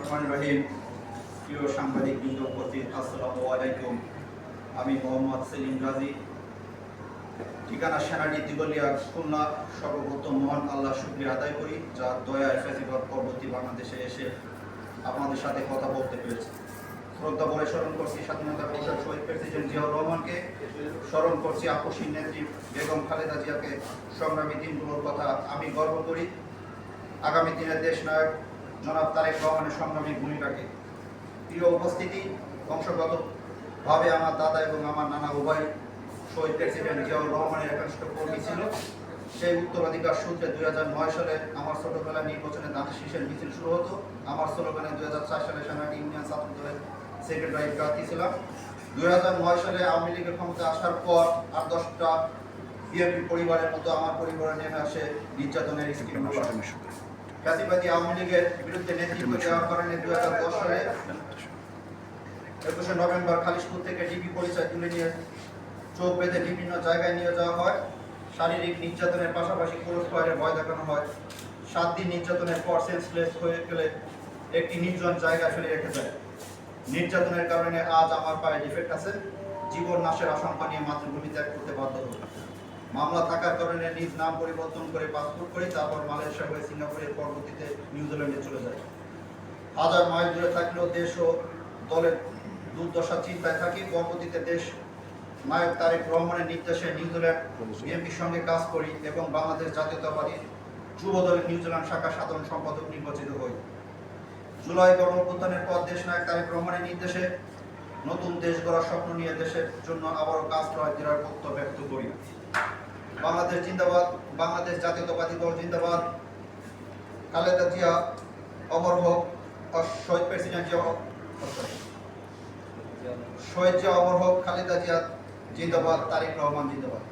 রহমান রহিম, প্রিয় সাংবাদিক বৃন্দ উপস্থিত, আসসালামু আলাইকুম। আমি মোহাম্মদ সেলিম গাজী ঠিকানা সেনানি দিগলিয়া খুলনা, সর্বপ্রথম মহান আল্লাহ শুক্রিয়া আদায় করি যার দয়ায় ফেসিবাদ পরবর্তী বাংলাদেশে এসে আপনাদের সাথে কথা বলতে পেরেছি। শ্রদ্ধা বলে স্মরণ করছি স্বাধীনতা ঘোষক শহীদ প্রেসিডেন্ট জিয়াউর রহমানকে। স্মরণ করছি আপসীর নেত্রী বেগম খালেদা জিয়াকে। সংগ্রামী দিনগুলোর কথা আমি গর্ব করি। আগামী দিনে দেশ নায়ক জনাব তারেক রহমানের সংগ্রামী ভূমিকাকে। প্রিয় উপস্থিতি, বংশগতভাবে আমার দাদা এবং আমার নানা উভয় শহীদ প্রেসিডেন্ট জিয়াউর রহমানের একাংশ কর্মী ছিল। সেই উত্তরাধিকার সূত্রে দুই হাজার সালে আমার ছোটবেলায় নির্বাচনে দাঁতের শীষের মিছিল শুরু হতো। আমার স্লোগানে দুই হাজার চার সালে সেনাটি ইউনিয়ন ছাত্র দলের সেক্রেটারি প্রার্থী ছিলাম। দুই হাজার নয় সালে আওয়ামী লীগের ক্ষমতা আসার পর আট দশটা বিএনপি পরিবারের মতো আমার পরিবারে নেমে আসে নির্যাতনের স্কিম। ফ্যাসিবাদী আওয়ামী লীগের বিরুদ্ধে নেতৃত্ব দেওয়ার কারণে দুই হাজার দশ সালে একুশে নভেম্বর খালিশপুর থেকে ডিবি পরিচয় তুলে নিয়ে চোখ বেঁধে বিভিন্ন জায়গায় নিয়ে যাওয়া হয়। শারীরিক নির্যাতনের পাশাপাশি পুরুষ ফায়ারের ভয় দেখানো হয়। সাত দিন নির্যাতনের পর সেন্সলেস হয়ে গেলে একটি নির্জন জায়গায় ফেলে রেখে যায় নির্যাতনের কারণে আজ আমার পায়ে ডিফেক্ট আছে। জীবন নাশের আশঙ্কা নিয়ে মাতৃভূমি ত্যাগ করতে বাধ্য হল মামলা থাকার কারণে নিজ নাম পরিবর্তন করে পাসপোর্ট করে তারপর মালয়েশিয়া হয়ে সিঙ্গাপুরের পরবর্তীতে নিউজিল্যান্ডে চলে যায়। হাজার মাইল দূরে থাকলেও দেশ ও দলের দুর্দশা চিন্তায় থাকি। পরবর্তীতে দেশ নায়ক তারেক রহমানের নির্দেশে নিউজিল্যান্ড বিএনপির সঙ্গে কাজ করি এবং বাংলাদেশ জাতীয়তাবাদী যুব দলের নিউজিল্যান্ড শাখা সাধারণ সম্পাদক নির্বাচিত হই। জুলাই গণঅভ্যুত্থানের পর দেশ নায়ক তারেক রহমানের নির্দেশে নতুন দেশ গড়ার স্বপ্ন নিয়ে দেশের জন্য আবারও কাজ করার দৃঢ় ব্যক্ত করি। বাংলাদেশ জিন্দাবাদ, বাংলাদেশ জাতীয়তাবাদী দল জিন্দাবাদ। খালেদা জিয়া, অমর হোক শহীদ প্রেসিডেন্ট জিয়া শহীদ জিয়া, অমর হোক, খালেদা জিয়া জিন্দাবাদ, তারেক রহমান জিন্দাবাদ।